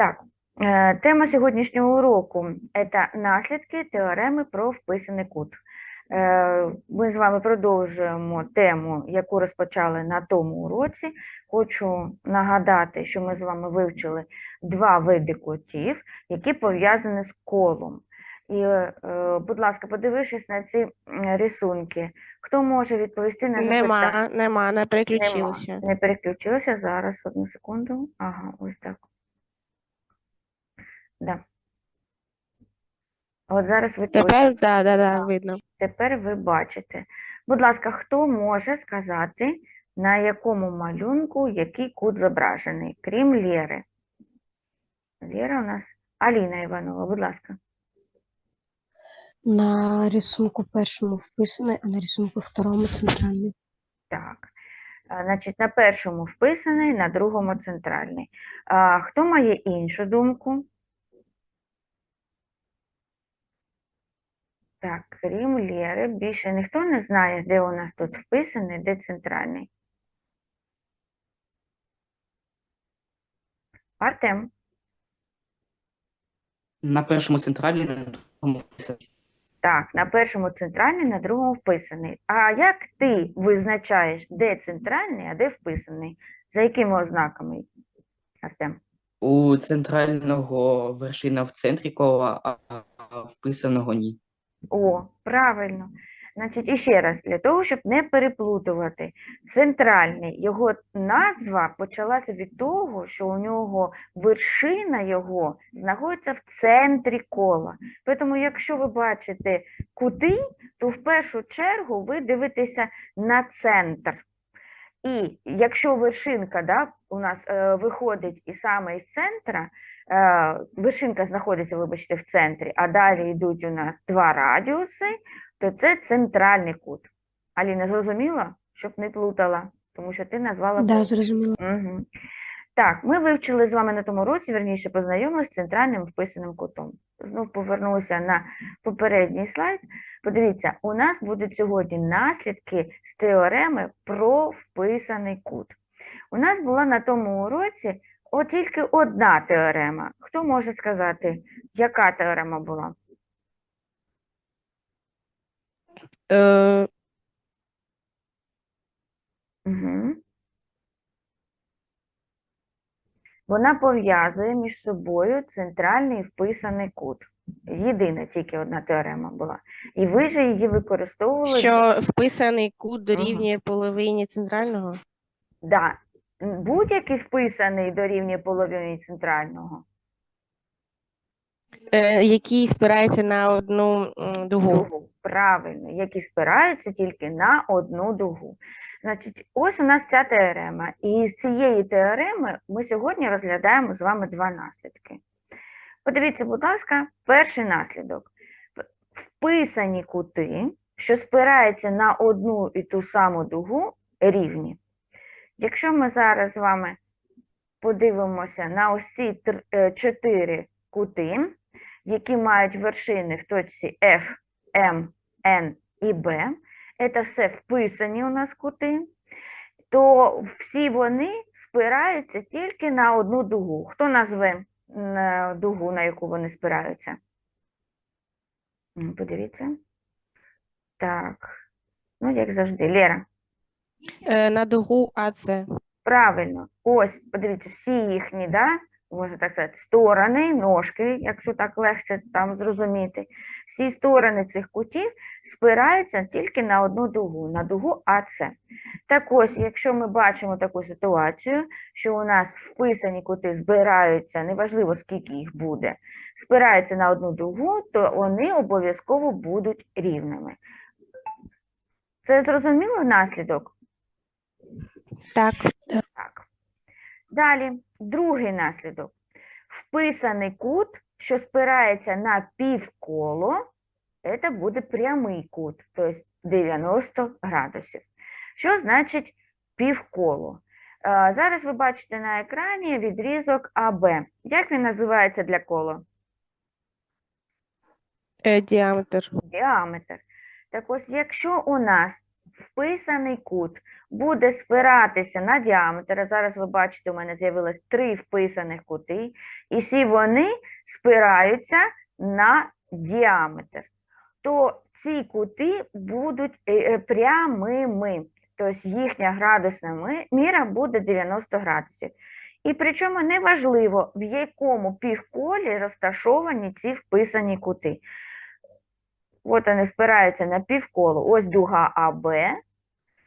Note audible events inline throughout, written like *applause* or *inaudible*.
Так, е, тема сьогоднішнього уроку – це наслідки теореми про вписаний кут. Е, Ми з вами продовжуємо тему, яку розпочали на тому уроці. Хочу нагадати, що ми з вами вивчили два види кутів, які пов'язані з колом. І, е, будь ласка, подивившись на ці рисунки, хто може відповісти на запитання? Нема, нема, не переключилося. Нема. Не переключилося. Зараз, одну секунду. Ага, ось так. Да. От зараз ви точно. Тепер, да, да, да, Так. видно. Тепер ви бачите. Будь ласка, хто може сказати, на якому малюнку який кут зображений, крім Лєри? Лєра у нас Аліна Іванова, будь ласка. На рисунку першому вписаний, а на рисунку второму центральний. Так. Значить, на першому вписаний, на другому центральний. А, хто має іншу думку? Так, крім Лєри, більше ніхто не знає, де у нас тут вписаний, де центральний. Артем, На першому центральній, на другому вписаний. так, на першому центральний, на другому вписаний. А як ти визначаєш, де центральний, а де вписаний? За якими ознаками, Артем? У центрального вершина в центрі кола, а а вписаного ні. О, правильно. Значить, іще раз, для того, щоб не переплутувати, центральний, його назва почалася від того, що у нього вершина його знаходиться в центрі кола. Тому, якщо ви бачите кути, то в першу чергу ви дивитеся на центр. І якщо вершинка да, у нас е, виходить і саме із центра, е, вершинка знаходиться, вибачте, в центрі, а далі йдуть у нас два радіуси, то це центральний кут. Аліна, зрозуміла, щоб не плутала, тому що ти назвала Да, кут. зрозуміло. Угу. Так, ми вивчили з вами на тому році, верніше, познайомилися з центральним вписаним кутом. Знов повернулися на попередній слайд. Подивіться, у нас будуть сьогодні наслідки з теореми про вписаний кут. У нас була на тому уроці от тільки одна теорема. Хто може сказати, яка теорема була? Е, Угу. Вона пов'язує між собою центральний вписаний кут. Єдина тільки одна теорема була. І ви же її використовували. що вписаний кут дорівнює половині центрального? Да. Будь-який вписаний дорівнює половині центрального. Е, який спирається на одну м, дугу. дугу. Правильно, які спираються тільки на одну дугу. Значить, ось у нас ця теорема. І з цієї теореми ми сьогодні розглядаємо з вами два наслідки. Подивіться, будь ласка, перший наслідок. Вписані кути, що спираються на одну і ту саму дугу, рівні. Якщо ми зараз з вами подивимося на ось ці е, чотири кути, які мають вершини в точці F, М, Н і Б, це все вписані у нас кути, то всі вони спираються тільки на одну дугу. Хто назве дугу, на яку вони спираються? Подивіться. Так. Ну, як завжди, Лера. Е, на дугу АЦ. Правильно. Ось, подивіться, всі їхні, да, можна так сказати, сторони, ножки, якщо так легше там зрозуміти, всі сторони цих кутів спираються тільки на одну дугу, на дугу АЦ. Так ось, якщо ми бачимо таку ситуацію, що у нас вписані кути збираються, неважливо скільки їх буде, спираються на одну дугу, то вони обов'язково будуть рівними. Це зрозуміло наслідок? Так. Так. Далі, другий наслідок. Вписаний кут, що спирається на півколо, це буде прямий кут, тобто 90 градусів. Що значить півколо? Е, Зараз ви бачите на екрані відрізок АБ. Як він називається для кола? Е, діаметр. Діаметр. Так ось, якщо у нас вписаний кут буде спиратися на діаметр. Зараз ви бачите, у мене з'явилось три вписаних кути, і всі вони спираються на діаметр, то ці кути будуть е, е, прямими. Тобто їхня градусна міра буде 90 градусів. І причому неважливо, в якому півколі розташовані ці вписані кути. От вони спираються на півколо. Ось дуга АБ,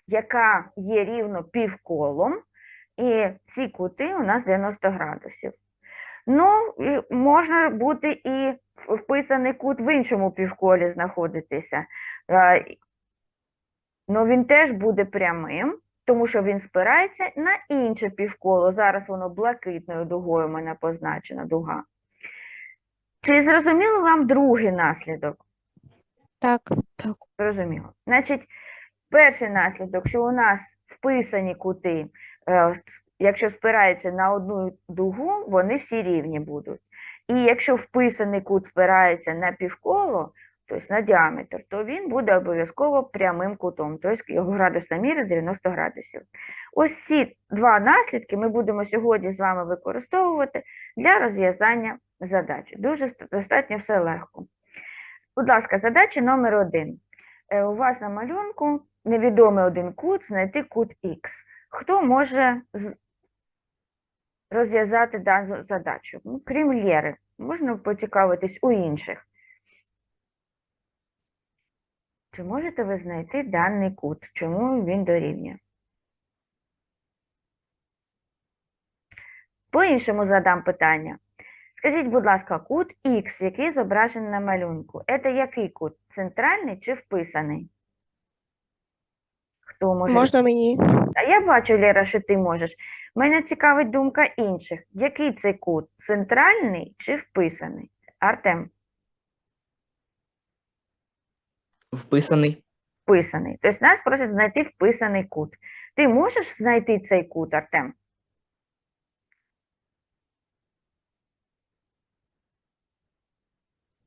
яка є рівно півколом, і ці кути у нас 90 градусів. Ну, можна бути і вписаний кут в іншому півколі знаходитися. Е, Ну, він теж буде прямим, тому що він спирається на інше півколо. Зараз воно блакитною дугою у мене позначена дуга. Чи зрозуміло вам другий наслідок? Так. Зрозуміло. Значить, перший наслідок, що у нас вписані кути, е, якщо спираються на одну дугу, вони всі рівні будуть. І якщо вписаний кут спирається на півколо, тобто на діаметр, то він буде обов'язково прямим кутом, тобто його градусна міра 90 градусів. Ось ці два наслідки ми будемо сьогодні з вами використовувати для розв'язання задачі. Дуже достатньо все легко. Будь ласка, задача номер один. Е, У вас на малюнку невідомий один кут, знайти кут Х. Хто може розв'язати дану задачу? Ну, крім Лєри, можна поцікавитись у інших. Чи можете ви знайти даний кут? Чому він дорівнює? По-іншому задам питання. Скажіть, будь ласка, кут Х, який зображений на малюнку, це який кут? Центральний чи вписаний? Хто може? Можна мені? А я бачу, Лера, що ти можеш. Мене цікавить думка інших. Який це кут? Центральний чи вписаний? Артем, Вписаний. вписаний. Тобто нас просять знайти вписаний кут. Ти можеш знайти цей кут, Артем?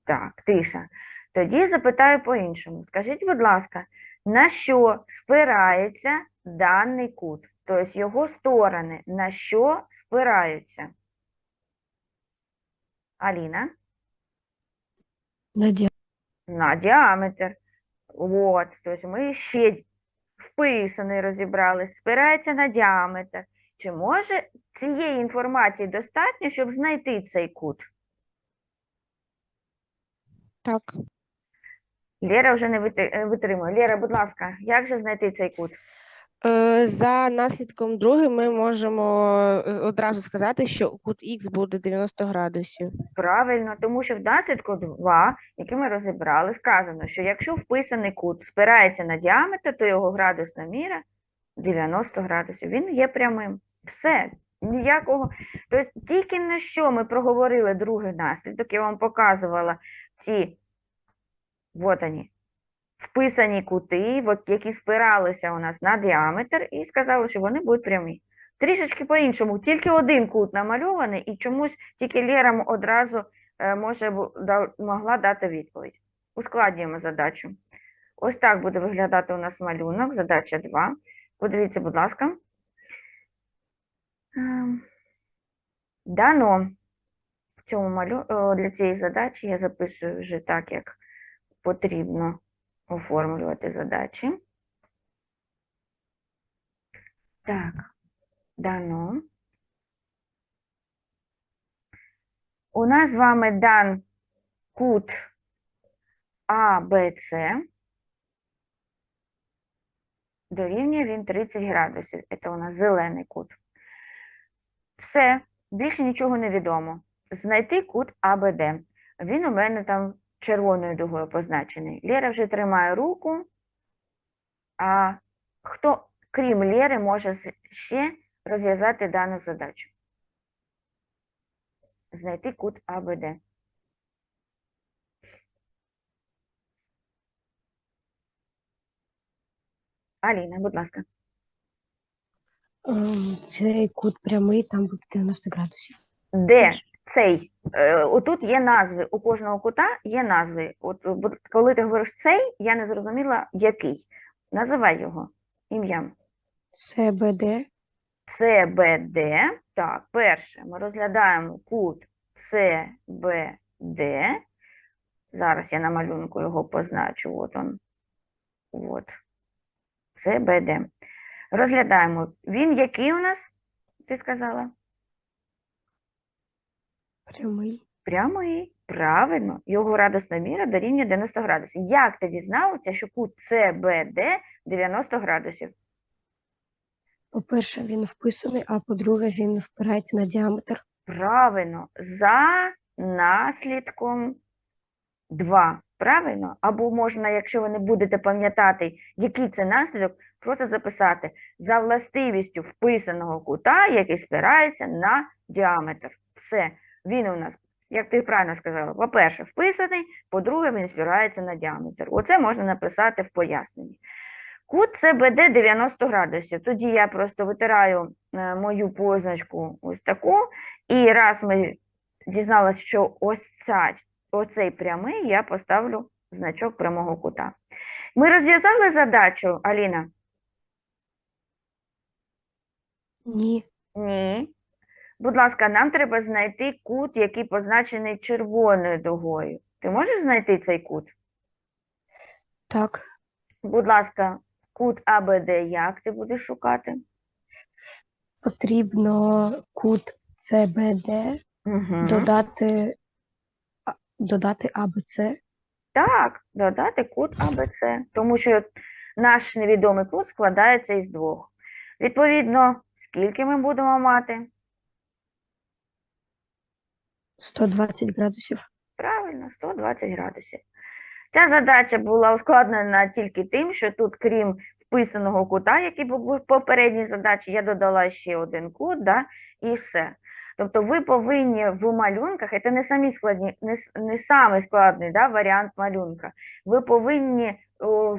Так, тиша. Тоді запитаю по-іншому. Скажіть, будь ласка, на що спирається даний кут? Тобто його сторони на що спираються? Аліна? На діаметр. На діаметр. От, тобто ми ще вписаний розібрали, спирається на діаметр. Чи може цієї інформації достатньо, щоб знайти цей кут? Так. Лера вже не е, витримує. Лера, будь ласка, як же знайти цей кут? Е, За наслідком другим ми можемо е, одразу сказати, що кут Х буде 90 градусів. Правильно, тому що в наслідку 2, який ми розібрали, сказано, що якщо вписаний кут спирається на діаметр, то його градусна міра 90 градусів. Він є прямим. Все, ніякого. Тобто тільки на що ми проговорили другий наслідок, я вам показувала ці, от вони, вписані кути, от, які спиралися у нас на діаметр, і сказали, що вони будуть прямі. Трішечки по-іншому, тільки один кут намальований, і чомусь тільки Лера одразу е, може могла дати відповідь. Ускладнюємо задачу. Ось так буде виглядати у нас малюнок, задача 2. Подивіться, будь ласка. Ем, Дано цьому малю... для цієї задачі я записую вже так, як потрібно оформлювати задачі. Так, дано. У нас з вами дан кут АБЦ. Дорівнює він 30 градусів. Це у нас зелений кут. Все, більше нічого не відомо. Знайти кут АБД. Він у мене там червоною дугою позначений. Лера вже тримає руку. А хто, крім Лєри, може ще розв'язати дану задачу? Знайти кут АБД. Аліна, будь ласка. Ем, Цей кут прямий, там буде 90 градусів. Де цей? Е, Отут є назви. У кожного кута є назви. От, е, коли ти говориш цей, я не зрозуміла, який. Називай його ім'ям. СБД, ЦБД. Так, перше, ми розглядаємо кут ЦБД. Зараз я на малюнку його позначу. От он. От. ЦБД. Розглядаємо. Він який у нас? Ти сказала? Прямий, Прямий. Правильно. Його градусна міра дорівнює 90 градусів. Як ти дізналася, що кут ЦБД 90 градусів? по-перше, він вписаний, а по-друге, він впирається на діаметр. Правильно, за наслідком 2. Правильно? Або можна, якщо ви не будете пам'ятати, який це наслідок, просто записати за властивістю вписаного кута, який спирається на діаметр. Все. Він у нас, як ти правильно сказала, по-перше, вписаний, по-друге, він спирається на діаметр. Оце можна написати в поясненні. Кут ЦБД 90 градусів. Тоді я просто витираю е, мою позначку ось таку. І раз ми дізналися, що ось ця, оцей прямий, я поставлю значок прямого кута. Ми розв'язали задачу, Аліна? Ні, Ні. Будь ласка, нам треба знайти кут, який позначений червоною дугою. Ти можеш знайти цей кут? так, Будь ласка, кут АБД як ти будеш шукати? потрібно кут ЦБД Угу. додати, додати АБЦ. Так, додати кут АБЦ, тому що наш невідомий кут складається із двох. Відповідно, скільки ми будемо мати? 120 градусів. Правильно, 120 градусів. Ця задача була ускладнена тільки тим, що тут, крім вписаного кута, який був в попередній задачі, я додала ще один кут, да, і все. Тобто ви повинні в малюнках, це не самі складні, не, не самий складний да, варіант малюнка. Ви повинні о,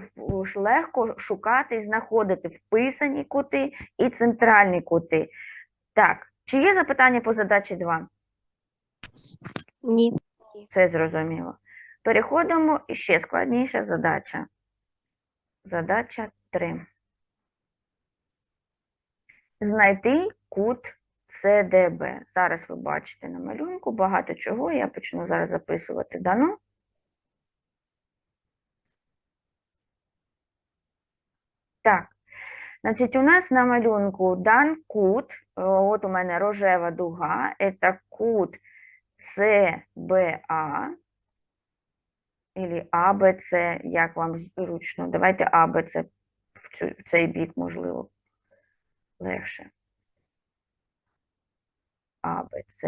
легко шукати і знаходити вписані кути і центральні кути. Так, чи є запитання по задачі 2? Ні. Це зрозуміло. Переходимо і ще складніша задача. Задача 3. Знайти кут СДБ. Зараз ви бачите на малюнку багато чого. Я почну зараз записувати дано. Так. Значить, у нас на малюнку дан кут. От у мене рожева дуга. Це кут ЦБА или АБЦ, як вам зручно. Давайте АБЦ в, цю, в цей бік, можливо, легше. АБЦ.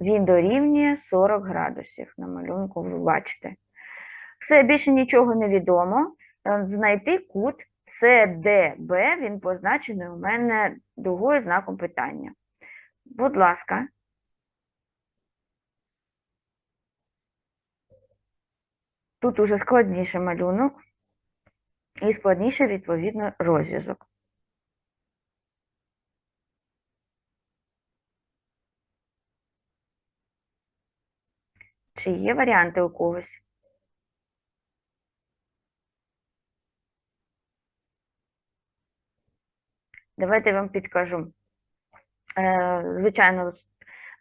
Він дорівнює 40 градусів. На малюнку ви бачите. Все, більше нічого не відомо. Е, Знайти кут СДБ, він позначений у мене дугою знаком питання. Будь ласка. Тут уже складніше малюнок і складніше, відповідно, розв'язок. Чи є варіанти у когось? Давайте я вам підкажу. Е, Звичайно,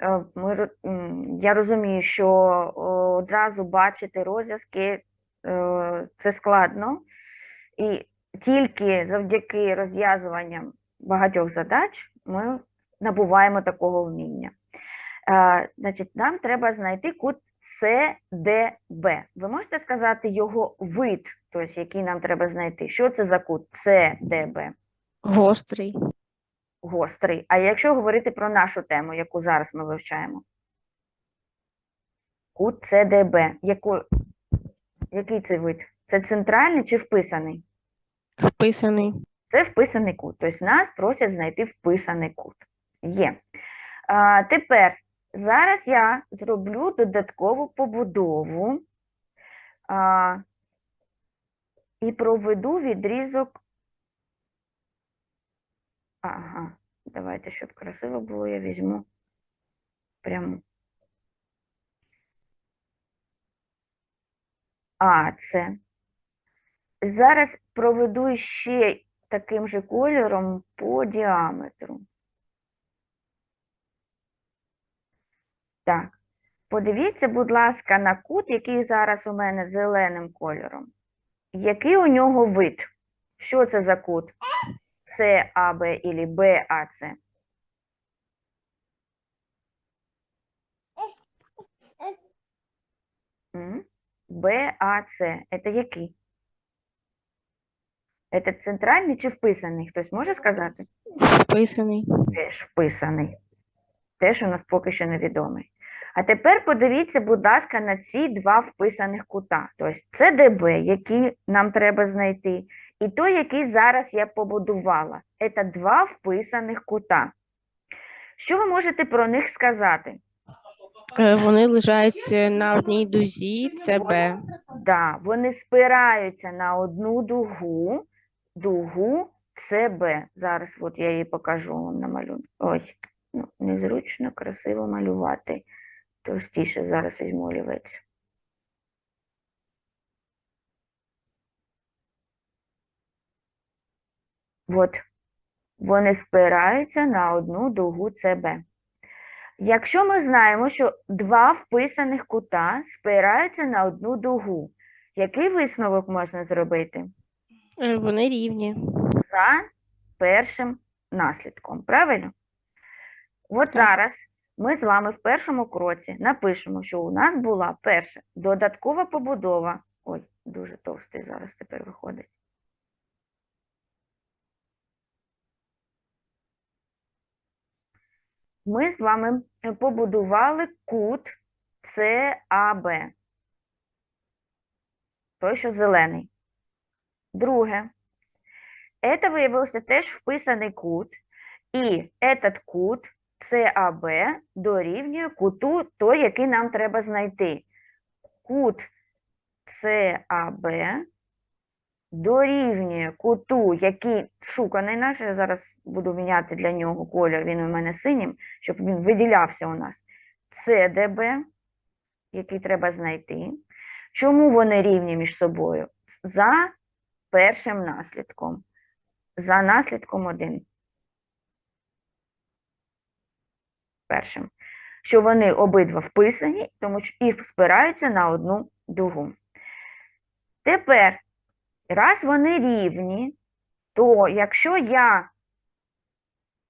е, я розумію, що одразу бачити розв'язки е, це складно, і тільки завдяки розв'язуванням багатьох задач ми набуваємо такого вміння. Е, Значить, нам треба знайти кут СДБ. Ви можете сказати його вид, тобто, який нам треба знайти? Що це за кут СДБ? Гострий. Гострий. А якщо говорити про нашу тему, яку зараз ми вивчаємо? Кут ЦДБ. Яку... Який це вид? Це центральний чи вписаний? Вписаний. Це вписаний кут. Тобто нас просять знайти вписаний кут. Є. А, тепер, зараз я зроблю додаткову побудову а, і проведу відрізок. Ага, давайте, щоб красиво було, я візьму пряму. А, це. Зараз проведу ще таким же кольором по діаметру. Так, подивіться, будь ласка, на кут, який зараз у мене зеленим кольором. Який у нього вид? Що це за кут? САБ або БАЦ? М? БАЦ. Это який? Это центральний чи вписаний? Хтось може сказати? Вписаний. Теж вписаний. Теж у нас поки що невідомий. А тепер подивіться, будь ласка, на ці два вписаних кута. Тобто це ДБ, які нам треба знайти, і той, який зараз я побудувала. Це два вписаних кута. Що ви можете про них сказати? Е, Вони лежать е, на одній дузі, це Б. Да, вони спираються на одну дугу, дугу СБ. Зараз от я її покажу вам на малюнку. Ой, ну, незручно, красиво малювати. Товстіше зараз візьму олівець. От, вони спираються на одну дугу СБ. Якщо ми знаємо, що два вписаних кута спираються на одну дугу, який висновок можна зробити? Е, Вони рівні. За першим наслідком, правильно? От зараз ми з вами в першому кроці напишемо, що у нас була перша додаткова побудова. Ой, дуже товстий зараз тепер виходить. Ми з вами е, побудували кут САБ. Той, що зелений. Друге. Это виявився теж вписаний кут, і этот кут САБ дорівнює куту той, який нам треба знайти. Кут САБ дорівнює куту, який шуканий наш, я зараз буду міняти для нього колір, він у мене синім, щоб він виділявся у нас. СДБ, який треба знайти. Чому вони рівні між собою? За першим наслідком. За наслідком 1. Першим. Що вони обидва вписані, тому що і спираються на одну дугу. Тепер, раз вони рівні, то якщо я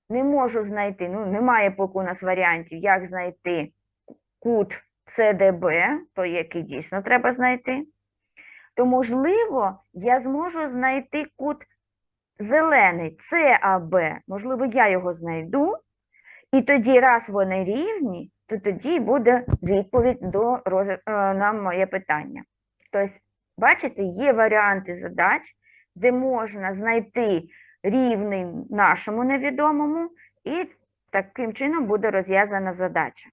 не можу знайти, ну, немає поки у нас варіантів, як знайти кут СДБ, то який дійсно треба знайти, то, можливо, я зможу знайти кут зелений САБ, можливо, я його знайду, і тоді, раз вони рівні, то тоді буде відповідь до е, на моє питання. Тобто, бачите, є варіанти задач, де можна знайти рівний нашому невідомому, і таким чином буде розв'язана задача.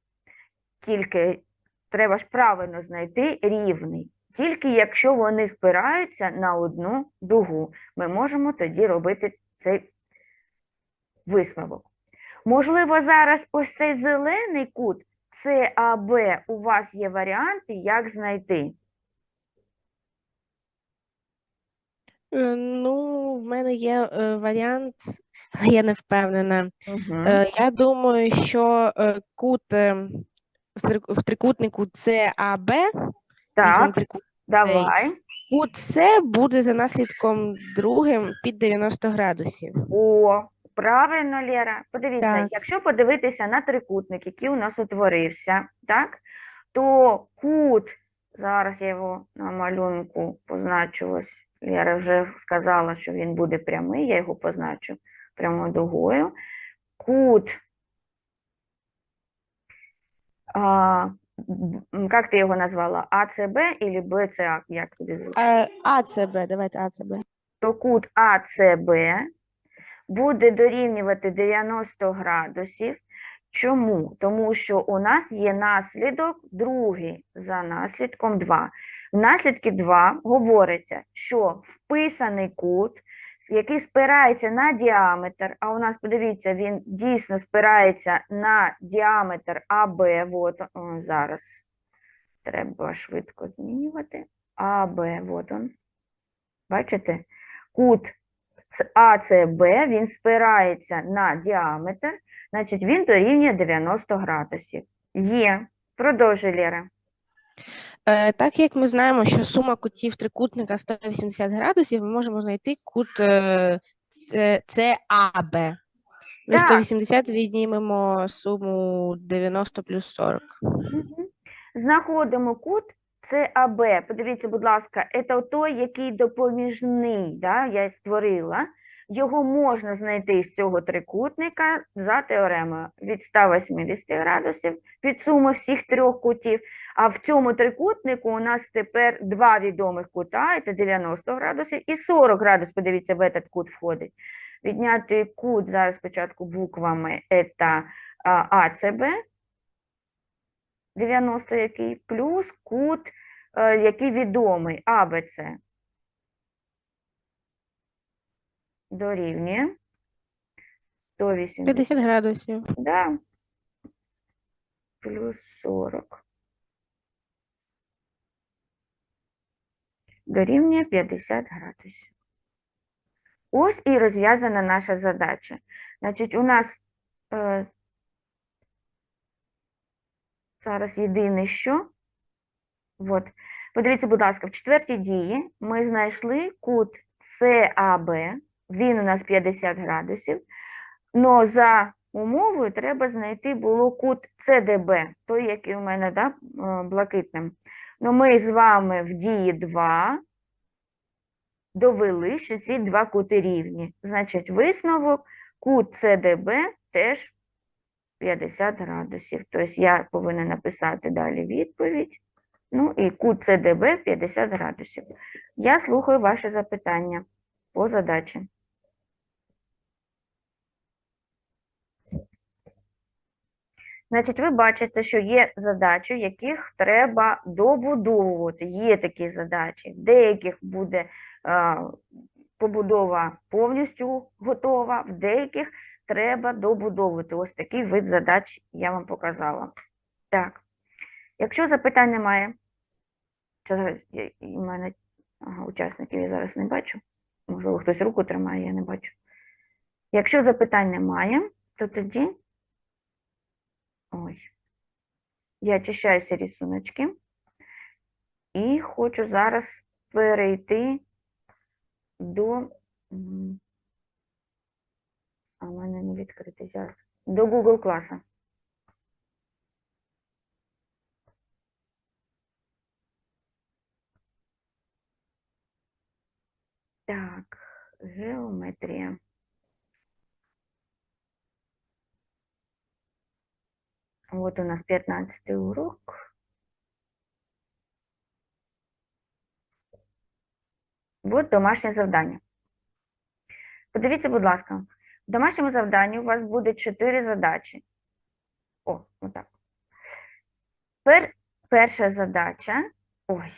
Тільки треба ж правильно знайти рівний. Тільки якщо вони спираються на одну дугу, ми можемо тоді робити цей висновок. Можливо, зараз ось цей зелений кут САБ у вас є варіанти, як знайти. Е, Ну, в мене є е, варіант, але *laughs* я не впевнена. Е, Я думаю, що е, кут е, в трик- в трикутнику САБ, візьмемо Так, давай. кут С буде за наслідком другим під 90 градусів. О, правильно, Лєра. Подивіться, Так. якщо подивитися на трикутник, який у нас утворився, так, то кут, зараз я його на малюнку позначу, ось Лєра вже сказала, що він буде прямий, я його позначу прямою дугою. Кут, а, як ти його назвала? АЦБ або БЦА, як тобі звучить? Е, АЦБ, давайте АЦБ. то кут АЦБ буде дорівнювати 90 градусів. Чому? Тому що у нас є наслідок другий за наслідком 2. В наслідки 2 говориться, що вписаний кут, який спирається на діаметр, а у нас, подивіться, він дійсно спирається на діаметр АБ. От, о, зараз треба швидко змінювати. АБ, от он. Бачите? Кут АЦБ, він спирається на діаметр, значить він дорівнює 90 градусів. Є. Продовжуй, Лера. Е, Так як ми знаємо, що сума кутів трикутника 180 градусів, ми можемо знайти кут е, САБ. Від 180 віднімемо суму 90 плюс 40. Знаходимо кут САБ. Подивіться, будь ласка, це той, який допоміжний, да, я створила. Його можна знайти з цього трикутника за теоремою від 180 градусів від суми всіх трьох кутів. А в цьому трикутнику у нас тепер два відомих кута, це 90 градусів і 40 градусів, подивіться, в этот кут входить. Відняти кут зараз спочатку буквами це АЦБ, 90 який, плюс кут, е, який відомий, АБЦ. Дорівнює 180, 50 градусів. да, плюс 40. Дорівнює 50 градусів. Ось і розв'язана наша задача. Значить, у нас е, зараз єдине що. От. Подивіться, будь ласка, в четвертій дії ми знайшли кут САБ, він у нас 50 градусів, але за умовою треба знайти було кут СДБ, той, який у мене да, е, блакитним. Ну, ми з вами в дії 2 довели, що ці два кути рівні. Значить, висновок, кут СДБ теж 50 градусів. Тобто я повинна написати далі відповідь. Ну і кут СДБ 50 градусів. Я слухаю ваші запитання по задачі. Значить, ви бачите, що є задачі, яких треба добудовувати. Є такі задачі. В деяких буде е, побудова повністю готова, в деяких треба добудовувати. Ось такий вид задач я вам показала. Так, якщо запитань немає, зараз і мене ага, учасників я зараз не бачу. Можливо, хтось руку тримає, я не бачу. Якщо запитань немає, то тоді. Ой. Я очищаю всі рисуночки. І хочу зараз перейти до. А в мене не відкритий зараз. До Google класа. Так, геометрія. Вот у нас 15 урок. Вот домашнє завдання. Подивіться, будь ласка, в домашньому завданні у вас буде 4 задачі. О, отак. Пер, перша задача. Ой.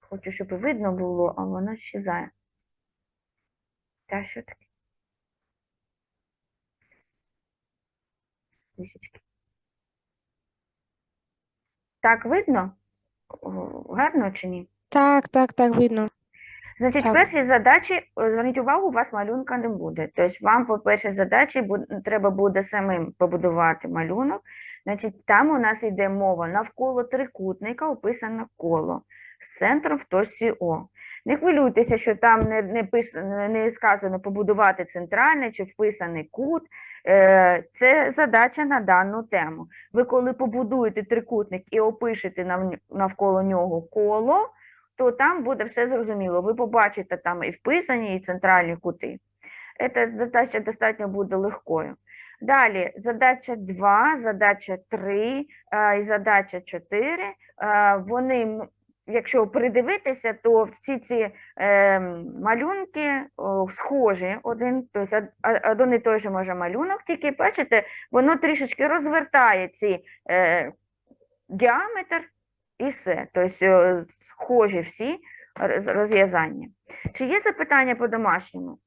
Хочу, щоб видно було, а воно щезає. Та що таке? Так видно? Гарно чи ні? Так, так, так, видно. Значить, Так. першій задачі, е, зверніть увагу, у вас малюнка не буде. Тобто вам по першій задачі треба буде самим побудувати малюнок. Значить, там у нас йде мова навколо трикутника описано коло з центром в точці О. Не хвилюйтеся, що там не, не, пис, не сказано побудувати центральний чи вписаний кут. Е, Це задача на дану тему. Ви коли побудуєте трикутник і опишете нав- навколо нього коло, то там буде все зрозуміло. Ви побачите там і вписані, і центральні кути. Ця задача достатньо буде легкою. Далі задача 2, задача 3 і задача 4. е, Вони, якщо придивитися, то всі ці е, малюнки о, схожі. Один, тобто од- один і той же може малюнок, тільки бачите, воно трішечки розвертає ці е, діаметр і все. Тобто схожі всі розв'язання. Чи є запитання по домашньому?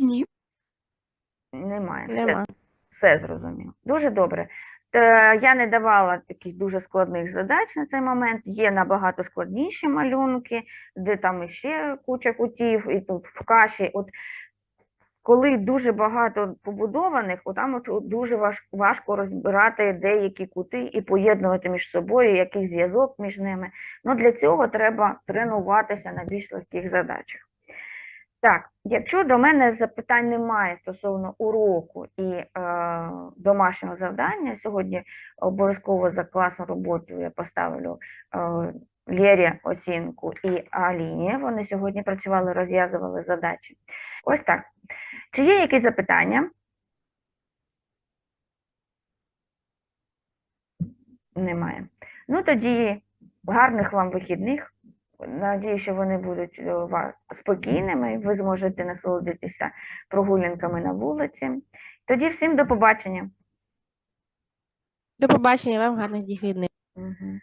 Ні. Немає. Все, Нема. все зрозуміло. Дуже добре. Е, Я не давала таких дуже складних задач на цей момент. Є набагато складніші малюнки, де там іще куча кутів, і тут в каші. От коли дуже багато побудованих, от там от дуже важ- важко розбирати деякі кути і поєднувати між собою якийсь зв'язок між ними. Ну, для цього треба тренуватися на більш легких задачах. Так, якщо до мене запитань немає стосовно уроку і е, домашнього завдання, сьогодні обов'язково за класну роботу я поставлю е, Лєрі оцінку і Аліні. Вони сьогодні працювали, розв'язували задачі. Ось так. Чи є якісь запитання? Немає. Ну тоді гарних вам вихідних. Надію, що вони будуть е, у вас спокійними, ви зможете насолодитися прогулянками на вулиці. Тоді всім до побачення. До побачення, вам гарних вихідних. Мгм.